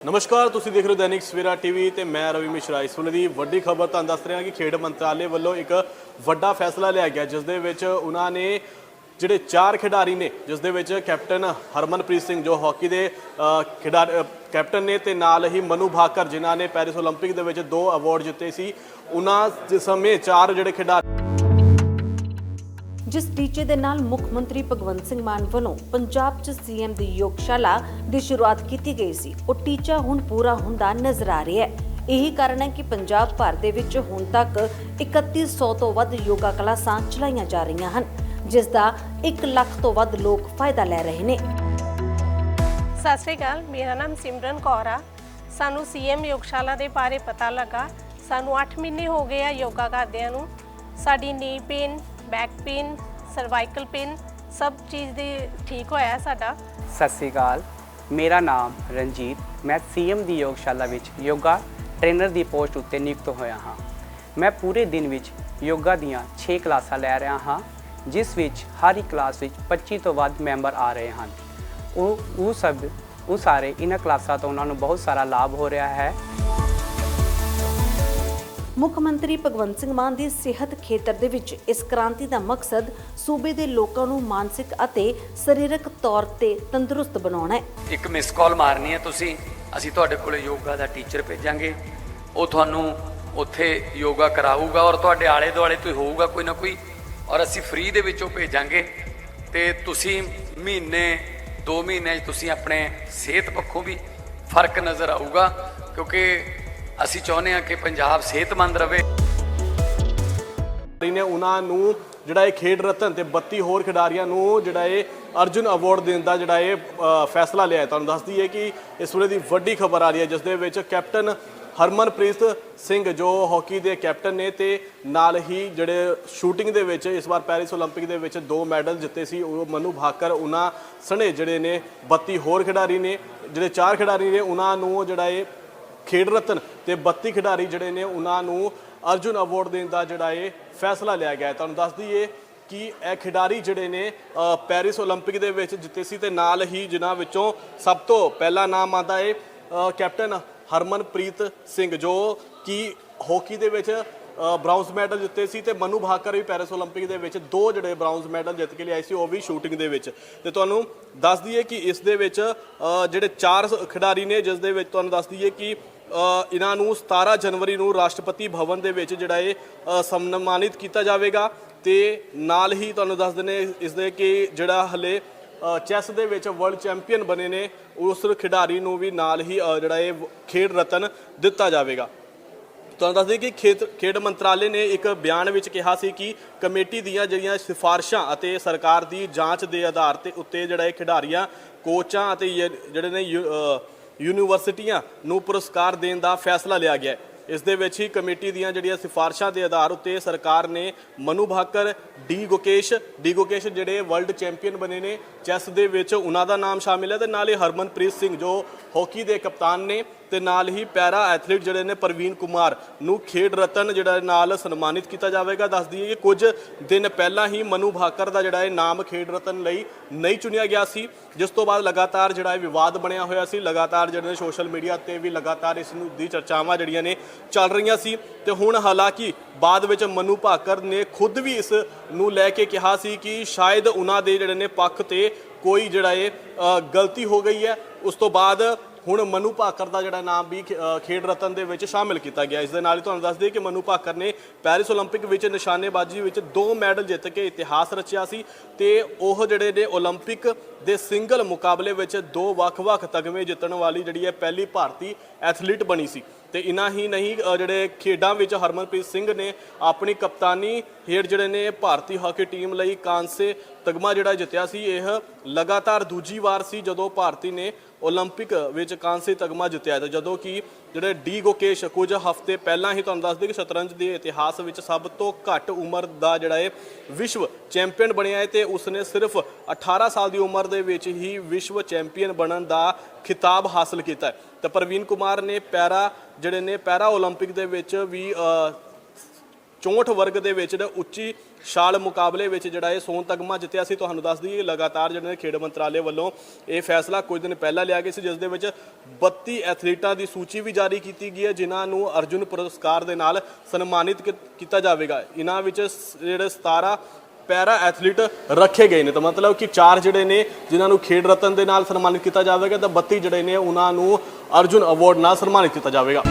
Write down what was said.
ਨਮਸਕਾਰ ਤੁਸੀਂ ਦੇਖ ਰਹੇ ਹੋ ਦੈਨਿਕ ਸਵੇਰਾ ਟੀਵੀ ਤੇ ਮੈਂ ਰਵੀ ਮਿਸ਼ਰਾ ਇਸ ਵੇਲੇ ਦੀ ਵੱਡੀ ਖਬਰ ਤੁਹਾਨੂੰ ਦੱਸ ਰਿਹਾ ਕਿ ਖੇਡ ਮੰਤਰਾਲੇ ਵੱਲੋਂ ਇੱਕ ਵੱਡਾ ਫੈਸਲਾ ਲਿਆ ਗਿਆ ਜਿਸ ਦੇ ਵਿੱਚ ਉਹਨਾਂ ਨੇ ਜਿਹੜੇ ਚਾਰ ਖਿਡਾਰੀ ਨੇ ਜਿਸ ਦੇ ਵਿੱਚ ਕੈਪਟਨ ਹਰਮਨਪ੍ਰੀਤ ਸਿੰਘ ਜੋ ਹਾਕੀ ਦੇ ਅ, ਖਿਡਾਰੀ ਅ, ਕੈਪਟਨ ਨੇ ਤੇ ਨਾਲ ਹੀ ਮਨੂ ਭਾਕਰ ਜਿਨ੍ਹਾਂ ਨੇ ਪੈਰਿਸ 올림픽 ਦੇ ਵਿੱਚ ਦੋ ਅਵਾਰਡ ਜਿੱਤੇ ਸੀ ਉਹਨਾਂ ਦੇ ਸਮੇਂ ਚਾਰ ਜਿਹੜੇ ਖਿਡਾਰੀ ਜਿਸ ਟੀਚੇ ਦੇ ਨਾਲ ਮੁੱਖ ਮੰਤਰੀ ਭਗਵੰਤ ਸਿੰਘ ਮਾਨ ਵੱਲੋਂ ਪੰਜਾਬ 'ਚ ਸੀਐਮ ਦੀ ਯੋਗਸ਼ਾਲਾ ਦੀ ਸ਼ੁਰੂਆਤ ਕੀਤੀ ਗਈ ਸੀ। ਉਹ ਟੀਚਾ ਹੁਣ ਪੂਰਾ ਹੁੰਦਾ ਨਜ਼ਰ ਆ ਰਿਹਾ ਹੈ। ਇਹੀ ਕਾਰਨ ਹੈ ਕਿ ਪੰਜਾਬ ਭਰ ਦੇ ਵਿੱਚ ਹੁਣ ਤੱਕ 3100 ਤੋਂ ਵੱਧ ਯੋਗਾ ਕਲਾਸਾਂ ਚਲਾਈਆਂ ਜਾ ਰਹੀਆਂ ਹਨ, ਜਿਸ ਦਾ 1 ਲੱਖ ਤੋਂ ਵੱਧ ਲੋਕ ਫਾਇਦਾ ਲੈ ਰਹੇ ਨੇ। ਸਤਿ ਸ਼੍ਰੀ ਅਕਾਲ, ਮੇਰਾ ਨਾਮ ਸਿਮਰਨ ਕੌਰ ਆ। ਸਾਨੂੰ ਸੀਐਮ ਯੋਗਸ਼ਾਲਾ ਦੇ ਬਾਰੇ ਪਤਾ ਲੱਗਾ। ਸਾਨੂੰ 8 ਮਹੀਨੇ ਹੋ ਗਏ ਆ ਯੋਗਾ ਕਰਦਿਆਂ ਨੂੰ। ਸਾਡੀ knee pain back pain cervical pain ਸਭ ਚੀਜ਼ ਦੀ ਠੀਕ ਹੋਇਆ ਸਾਡਾ। ਸਤਿ ਸ੍ਰੀ ਅਕਾਲ। ਮੇਰਾ ਨਾਮ ਰਣਜੀਤ। ਮੈਂ ਸੀਐਮ ਦੀ ਯੋਗਸ਼ਾਲਾ ਵਿੱਚ ਯੋਗਾ ਟ੍ਰੇਨਰ ਦੀ ਪੋਸਟ ਉੱਤੇ ਨਿਯੁਕਤ ਹੋਇਆ ਹਾਂ। ਮੈਂ ਪੂਰੇ ਦਿਨ ਵਿੱਚ ਯੋਗਾ ਦੀਆਂ 6 ਕਲਾਸਾਂ ਲੈ ਰਿਹਾ ਹਾਂ, ਜਿਸ ਵਿੱਚ ਹਰ ਇੱਕ ਕਲਾਸ ਵਿੱਚ 25 ਤੋਂ ਵੱਧ ਮੈਂਬਰ ਆ ਰਹੇ ਹਨ। ਉਹ ਉਹ ਸਭ, ਉਹ ਸਾਰੇ ਇਹਨਾਂ ਕਲਾਸਾਂ ਤੋਂ ਉਹਨਾਂ ਨੂੰ ਬਹੁਤ ਸਾਰਾ ਲਾਭ ਹੋ ਰਿਹਾ ਹੈ। ਮੁੱਖ ਮੰਤਰੀ ਭਗਵੰਤ ਸਿੰਘ ਮਾਨ ਦੀ ਸਿਹਤ ਖੇਤਰ ਦੇ ਵਿੱਚ ਇਸ ਕ੍ਰਾਂਤੀ ਦਾ ਮਕਸਦ ਸੂਬੇ ਦੇ ਲੋਕਾਂ ਨੂੰ ਮਾਨਸਿਕ ਅਤੇ ਸਰੀਰਕ ਤੌਰ ਤੇ ਤੰਦਰੁਸਤ ਬਣਾਉਣਾ ਹੈ। ਇੱਕ ਮਿਸ ਕਾਲ ਮਾਰਨੀ ਹੈ ਤੁਸੀਂ। ਅਸੀਂ ਤੁਹਾਡੇ ਕੋਲੇ ਯੋਗਾ ਦਾ ਟੀਚਰ ਭੇਜਾਂਗੇ। ਉਹ ਤੁਹਾਨੂੰ ਉੱਥੇ ਯੋਗਾ ਕਰਾਊਗਾ ਔਰ ਤੁਹਾਡੇ ਆਲੇ ਦੁਆਲੇ ਤੋਂ ਹੋਊਗਾ ਕੋਈ ਨਾ ਕੋਈ। ਔਰ ਅਸੀਂ ਫ੍ਰੀ ਦੇ ਵਿੱਚੋਂ ਭੇਜਾਂਗੇ। ਤੇ ਤੁਸੀਂ ਮਹੀਨੇ 2 ਮਹੀਨਿਆਂ 'ਚ ਤੁਸੀਂ ਆਪਣੇ ਸਿਹਤ ਪੱਖੋਂ ਵੀ ਫ਼ਰਕ ਨਜ਼ਰ ਆਊਗਾ। ਕਿਉਂਕਿ ਅਸੀਂ ਚਾਹੁੰਦੇ ਹਾਂ ਕਿ ਪੰਜਾਬ ਸਿਹਤਮੰਦ ਰਵੇ ਖਿਡਾਰੀ ਨੇ ਉਹਨਾਂ ਨੂੰ ਜਿਹੜਾ ਇਹ ਖੇਡ ਰਤਨ ਤੇ 32 ਹੋਰ ਖਿਡਾਰੀਆਂ ਨੂੰ ਜਿਹੜਾ ਇਹ ਅਰਜੁਨ ਅਵਾਰਡ ਦੇਣ ਦਾ ਜਿਹੜਾ ਇਹ ਅ, ਫੈਸਲਾ ਲਿਆ ਹੈ ਤੁਹਾਨੂੰ ਦੱਸ ਦਈਏ ਕਿ ਇਸ ਵੇਲੇ ਦੀ ਵੱਡੀ ਖਬਰ ਆ ਰਹੀ ਹੈ ਜਿਸ ਦੇ ਵਿੱਚ ਕੈਪਟਨ ਹਰਮਨਪ੍ਰੀਤ ਸਿੰਘ ਜੋ ਹਾਕੀ ਦੇ ਕੈਪਟਨ ਨੇ ਤੇ ਨਾਲ ਹੀ ਜਿਹੜੇ ਸ਼ੂਟਿੰਗ ਦੇ ਵਿੱਚ ਇਸ ਵਾਰ ਪੈਰਿਸ 올림픽 ਦੇ ਵਿੱਚ ਦੋ ਮੈਡਲ ਜਿੱਤੇ ਸੀ ਉਹ ਮਨੂ ਭਾਕਰ ਉਹਨਾਂ ਸਣੇ ਜਿਹੜੇ ਨੇ 32 ਹੋਰ ਖਿਡਾਰੀ ਨੇ ਜਿਹੜੇ ਚਾਰ ਖਿਡਾਰੀ ਨੇ ਉਹਨਾਂ ਨੂੰ ਜਿਹੜਾ ਇਹ ਖੇਡ ਰਤਨ ਤੇ 32 ਖਿਡਾਰੀ ਜਿਹੜੇ ਨੇ ਉਹਨਾਂ ਨੂੰ ਅਰਜੁਨ ਅਵਾਰਡ ਦੇਣ ਦਾ ਜਿਹੜਾ ਇਹ ਫੈਸਲਾ ਲਿਆ ਗਿਆ ਹੈ ਤੁਹਾਨੂੰ ਦੱਸ ਦਈਏ ਕਿ ਇਹ ਖਿਡਾਰੀ ਜਿਹੜੇ ਨੇ ਅ, ਪੈਰਿਸ 올림픽 ਦੇ ਵਿੱਚ ਜਿੱਤੇ ਸੀ ਤੇ ਨਾਲ ਹੀ ਜਿਨ੍ਹਾਂ ਵਿੱਚੋਂ ਸਭ ਤੋਂ ਪਹਿਲਾ ਨਾਮ ਆਉਂਦਾ ਹੈ ਅ, ਕੈਪਟਨ ਹਰਮਨਪ੍ਰੀਤ ਸਿੰਘ ਜੋ ਕਿ ਹਾਕੀ ਦੇ ਵਿੱਚ ਅ, ਬ੍ਰਾਊਨਜ਼ ਮੈਡਲ ਜਿੱਤੇ ਸੀ ਤੇ ਮਨੂ ਭਾਕਰ ਵੀ ਪੈਰਿਸ 올림픽 ਦੇ ਵਿੱਚ ਦੋ ਜਿਹੜੇ ਬ੍ਰਾਊਨਜ਼ ਮੈਡਲ ਜਿੱਤ ਕੇ ਲਿਆਏ ਸੀ ਉਹ ਵੀ ਸ਼ੂਟਿੰਗ ਦੇ ਵਿੱਚ ਤੇ ਤੁਹਾਨੂੰ ਦੱਸ ਦਈਏ ਕਿ ਇਸ ਦੇ ਵਿੱਚ ਅ, ਜਿਹੜੇ ਚਾਰ ਸ- ਖਿਡਾਰੀ ਨੇ ਜਿਸ ਦੇ ਵਿੱਚ ਤੁਹਾਨੂੰ ਦੱਸ ਦਈਏ ਕਿ ਅ, ਇਹਨਾਂ ਨੂੰ 17 ਜਨਵਰੀ ਨੂੰ ਰਾਸ਼ਟਰਪਤੀ ਭਵਨ ਦੇ ਵਿੱਚ ਜਿਹੜਾ ਇਹ ਅ, ਸਨਮਾਨਿਤ ਕੀਤਾ ਜਾਵੇਗਾ ਤੇ ਨਾਲ ਹੀ ਤੁਹਾਨੂੰ ਦੱਸ ਦਿੰਦੇ ਇਸ ਦੇ ਕਿ ਜਿਹੜਾ ਹਲੇ ਚੈਸ ਦੇ ਵਿੱਚ ਵਰਲਡ ਚੈਂਪੀਅਨ ਬਣੇ ਨੇ ਉਸ ਖਿਡਾਰੀ ਨੂੰ ਵੀ ਨਾਲ ਹੀ ਅ, ਜਿਹੜਾ ਇਹ ਖੇਡ ਰਤਨ ਦਿੱਤਾ ਜਾਵੇਗਾ ਤੁਹਾਨੂੰ ਦੱਸ ਦਈਏ ਕਿ ਖੇਤ ਖੇਡ ਮੰਤਰਾਲੇ ਨੇ ਇੱਕ ਬਿਆਨ ਵਿੱਚ ਕਿਹਾ ਸੀ ਕਿ ਕਮੇਟੀ ਦੀਆਂ ਜਿਹੜੀਆਂ ਸਿਫਾਰਸ਼ਾਂ ਅਤੇ ਸਰਕਾਰ ਦੀ ਜਾਂਚ ਦੇ ਆਧਾਰ ਤੇ ਉੱਤੇ ਜਿਹੜਾ ਇਹ ਖਿਡਾਰੀਆਂ, ਕੋਚਾਂ ਅਤੇ ਇਹ ਜਿਹੜੇ ਨੇ ਯੂ- ਯੂਨੀਵਰਸਿਟੀਆਂ ਨੂੰ ਪੁਰਸਕਾਰ ਦੇਣ ਦਾ ਫੈਸਲਾ ਲਿਆ ਗਿਆ ਹੈ। ਇਸ ਦੇ ਵਿੱਚ ਹੀ ਕਮੇਟੀ ਦੀਆਂ ਜਿਹੜੀਆਂ ਸਿਫਾਰਸ਼ਾਂ ਦੇ ਆਧਾਰ ਉੱਤੇ ਸਰਕਾਰ ਨੇ ਮਨੂ ਭਾਕਰ, ਡੀ ਗੁਕੇਸ਼ ਡੀ ਗੁਕੇਸ਼ ਜਿਹੜੇ ਵਰਲਡ ਚੈਂਪੀਅਨ ਬਣੇ ਨੇ, ਚੈਸ ਦੇ ਵਿੱਚ ਉਹਨਾਂ ਦਾ ਨਾਮ ਸ਼ਾਮਿਲ ਹੈ ਤੇ ਨਾਲ ਹੀ ਹਰਮਨਪ੍ਰੀਤ ਸਿੰਘ ਜੋ ਹਾਕੀ ਦੇ ਕਪਤਾਨ ਨੇ ਤੇ ਨਾਲ ਹੀ ਪੈਰਾ ਐਥਲੀਟ ਜਿਹੜੇ ਨੇ ਪ੍ਰਵੀਨ ਕੁਮਾਰ ਨੂੰ ਖੇਡ ਰਤਨ ਜਿਹੜਾ ਨਾਲ ਸਨਮਾਨਿਤ ਕੀਤਾ ਜਾਵੇਗਾ। ਦੱਸ ਦਈਏ ਕਿ ਕੁਝ ਦਿਨ ਪਹਿਲਾਂ ਹੀ ਮਨੂ ਭਾਕਰ ਦਾ ਜਿਹੜਾ ਇਹ ਨਾਮ ਖੇਡ ਰਤਨ ਲਈ ਨਹੀਂ ਚੁਣਿਆ ਗਿਆ ਸੀ। ਜਿਸ ਤੋਂ ਬਾਅਦ ਲਗਾਤਾਰ ਜਿਹੜਾ ਇਹ ਵਿਵਾਦ ਬਣਿਆ ਹੋਇਆ ਸੀ। ਲਗਾਤਾਰ ਜਿਹੜੇ ਸੋਸ਼ਲ ਮੀਡੀਆ ਤੇ ਵੀ ਲਗਾਤਾਰ ਇਸ ਨੂੰ ਦੀ ਚਰਚਾਵਾਂ ਜਿਹੜੀਆਂ ਨੇ ਚੱਲ ਰਹੀਆਂ ਸੀ। ਤੇ ਹੁਣ ਹਾਲਾਂਕਿ ਬਾਅਦ ਵਿੱਚ ਮਨੂ ਭਾਕਰ ਨੇ ਖੁਦ ਵੀ ਇਸ ਨੂੰ ਲੈ ਕੇ ਕਿਹਾ ਸੀ ਕਿ ਸ਼ਾਇਦ ਉਹਨਾਂ ਦੇ ਜਿਹੜੇ ਨੇ ਪੱਖ ਤੇ ਕੋਈ ਜਿਹੜਾ ਇਹ ਗਲਤੀ ਹੋ ਗਈ ਹੈ। ਉਸ ਤੋਂ ਬਾਅਦ ਹੁਣ ਮਨੂ ਭਾਕਰ ਦਾ ਜਿਹੜਾ ਨਾਮ ਵੀ ਖ- ਅ, ਖੇਡ ਰਤਨ ਦੇ ਵਿੱਚ ਸ਼ਾਮਿਲ ਕੀਤਾ ਗਿਆ ਇਸ ਦੇ ਨਾਲ ਹੀ ਤੁਹਾਨੂੰ ਦੱਸ ਦਈਏ ਕਿ ਮਨੂ ਭਾਕਰ ਨੇ ਪੈਰਿਸ 올림픽 ਵਿੱਚ ਨਿਸ਼ਾਨੇਬਾਜ਼ੀ ਵਿੱਚ ਦੋ ਮੈਡਲ ਜਿੱਤ ਕੇ ਇਤਿਹਾਸ ਰਚਿਆ ਸੀ ਤੇ ਉਹ ਜਿਹੜੇ ਨੇ 올림픽 ਦੇ ਸਿੰਗਲ ਮੁਕਾਬਲੇ ਵਿੱਚ ਦੋ ਵੱਖ-ਵੱਖ ਤਗਮੇ ਜਿੱਤਣ ਵਾਲੀ ਜਿਹੜੀ ਹੈ ਪਹਿਲੀ ਭਾਰਤੀ ਐਥਲੀਟ ਬਣੀ ਸੀ ਤੇ ਇਨਾ ਹੀ ਨਹੀਂ ਅ, ਜਿਹੜੇ ਖੇਡਾਂ ਵਿੱਚ ਹਰਮਨਪ੍ਰੀਤ ਸਿੰਘ ਨੇ ਆਪਣੀ ਕਪਤਾਨੀ ਹੇਠ ਜਿਹੜੇ ਨੇ ਭਾਰਤੀ ਹਾਕੀ ਟੀਮ ਲਈ ਕਾਂਸੇ ਤਗਮਾ ਜਿਹੜਾ ਜਿੱਤਿਆ ਸੀ ਇਹ ਲਗਾਤਾਰ ਦੂਜੀ ਵਾਰ ਸੀ ਜਦੋਂ ਭਾਰਤੀ ਨੇ 올림픽 ਵਿੱਚ ਕਾਂਸੇ ਤਗਮਾ ਜਿੱਤਿਆ ਤੇ ਜਦੋਂ ਕਿ ਜਿਹੜੇ ਡੀ ਗੋਕੇਸ਼ ਕੁਝ ਹਫ਼ਤੇ ਪਹਿਲਾਂ ਹੀ ਤੁਹਾਨੂੰ ਦੱਸ ਦਈਏ ਕਿ ਸ਼ਤਰੰਜ ਦੇ ਇਤਿਹਾਸ ਵਿੱਚ ਸਭ ਤੋਂ ਘੱਟ ਉਮਰ ਦਾ ਜਿਹੜਾ ਇਹ ਵਿਸ਼ਵ ਚੈਂਪੀਅਨ ਬਣਿਆ ਹੈ ਤੇ ਉਸਨੇ ਸਿਰਫ 18 ਸਾਲ ਦੀ ਉਮਰ ਦੇ ਵਿੱਚ ਹੀ ਵਿਸ਼ਵ ਚੈਂਪੀਅਨ ਬਣਨ ਦਾ ਖਿਤਾਬ ਹਾਸਲ ਕੀਤਾ ਹੈ ਤੇ ਪ੍ਰਵੀਨ ਕੁਮਾਰ ਨੇ ਪੈਰਾ ਜਿਹੜੇ ਨੇ ਪੈਰਾ 올림픽 ਦੇ ਵਿੱਚ ਵੀ ਅ, 64 ਵਰਗ ਦੇ ਵਿੱਚ ਜਿਹੜਾ ਉੱਚੀ ਛਾਲ ਮੁਕਾਬਲੇ ਵਿੱਚ ਜਿਹੜਾ ਇਹ ਸੋਨ ਤਗਮਾ ਜਿੱਤਿਆ ਸੀ ਤੁਹਾਨੂੰ ਦੱਸ ਦਈਏ ਲਗਾਤਾਰ ਜਿਹੜੇ ਨੇ ਖੇਡ ਮੰਤਰਾਲੇ ਵੱਲੋਂ ਇਹ ਫੈਸਲਾ ਕੁਝ ਦਿਨ ਪਹਿਲਾਂ ਲਿਆ ਗਿਆ ਸੀ ਜਿਸ ਦੇ ਵਿੱਚ 32 ਐਥਲੀਟਾਂ ਦੀ ਸੂਚੀ ਵੀ ਜਾਰੀ ਕੀਤੀ ਗਈ ਹੈ ਜਿਨ੍ਹਾਂ ਨੂੰ ਅਰਜੁਨ ਪੁਰਸਕਾਰ ਦੇ ਨਾਲ ਸਨਮਾਨਿਤ ਕੀ- ਕੀਤਾ ਜਾਵੇਗਾ ਇਹਨਾਂ ਵਿੱਚ ਸ- ਜਿਹੜੇ 17 ਪੈਰਾ ਐਥਲੀਟ ਰੱਖੇ ਗਏ ਨੇ ਤਾਂ ਮਤਲਬ ਕਿ ਚਾਰ ਜਿਹੜੇ ਨੇ ਜਿਨ੍ਹਾਂ ਨੂੰ ਖੇਡ ਰਤਨ ਦੇ ਨਾਲ ਸਨਮਾਨਿਤ ਕੀਤਾ ਜਾਵੇਗਾ ਤਾਂ 32 ਜਿਹੜੇ ਨੇ ਉਹਨਾਂ ਨੂੰ ਅਰਜੁਨ ਅਵਾਰਡ ਨਾਲ ਸਨਮਾਨਿਤ ਕੀਤਾ ਜਾਵੇਗਾ